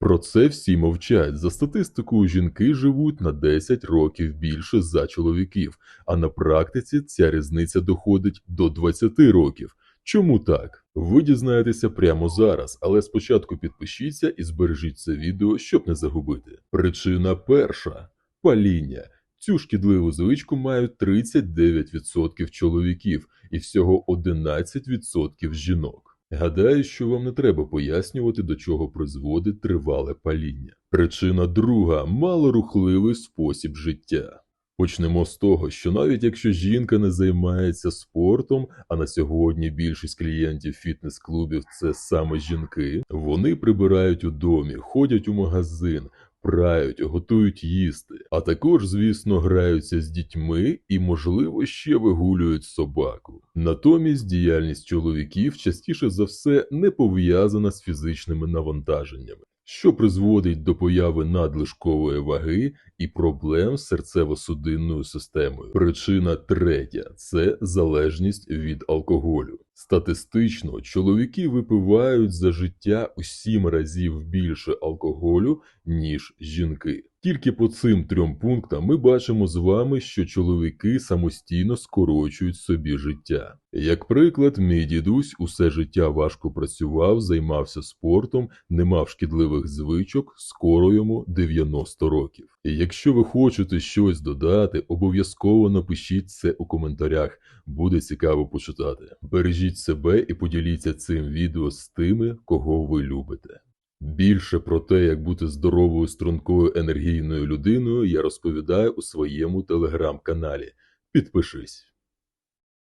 Про це всі мовчать. За статистикою, жінки живуть на 10 років більше за чоловіків, а на практиці ця різниця доходить до 20 років. Чому так? Ви дізнаєтеся прямо зараз, але спочатку підпишіться і збережіть це відео, щоб не загубити. Причина перша паління. Цю шкідливу звичку мають 39% чоловіків і всього 11% жінок. Гадаю, що вам не треба пояснювати, до чого призводить тривале паління. Причина друга малорухливий спосіб життя. Почнемо з того, що навіть якщо жінка не займається спортом, а на сьогодні більшість клієнтів фітнес-клубів це саме жінки, вони прибирають у домі, ходять у магазин, прають, готують їсти, а також, звісно, граються з дітьми і, можливо, ще вигулюють собаку. Натомість діяльність чоловіків частіше за все не пов'язана з фізичними навантаженнями. Що призводить до появи надлишкової ваги і проблем з серцево-судинною системою. Причина третя це залежність від алкоголю. Статистично, чоловіки випивають за життя у сім разів більше алкоголю, ніж жінки. Тільки по цим трьом пунктам ми бачимо з вами, що чоловіки самостійно скорочують собі життя. Як приклад, мій дідусь усе життя важко працював, займався спортом, не мав шкідливих звичок, скоро йому 90 років. І якщо ви хочете щось додати, обов'язково напишіть це у коментарях, буде цікаво почитати. Бережіть себе і поділіться цим відео з тими, кого ви любите. Більше про те, як бути здоровою, стрункою енергійною людиною, я розповідаю у своєму телеграм-каналі. Підпишись.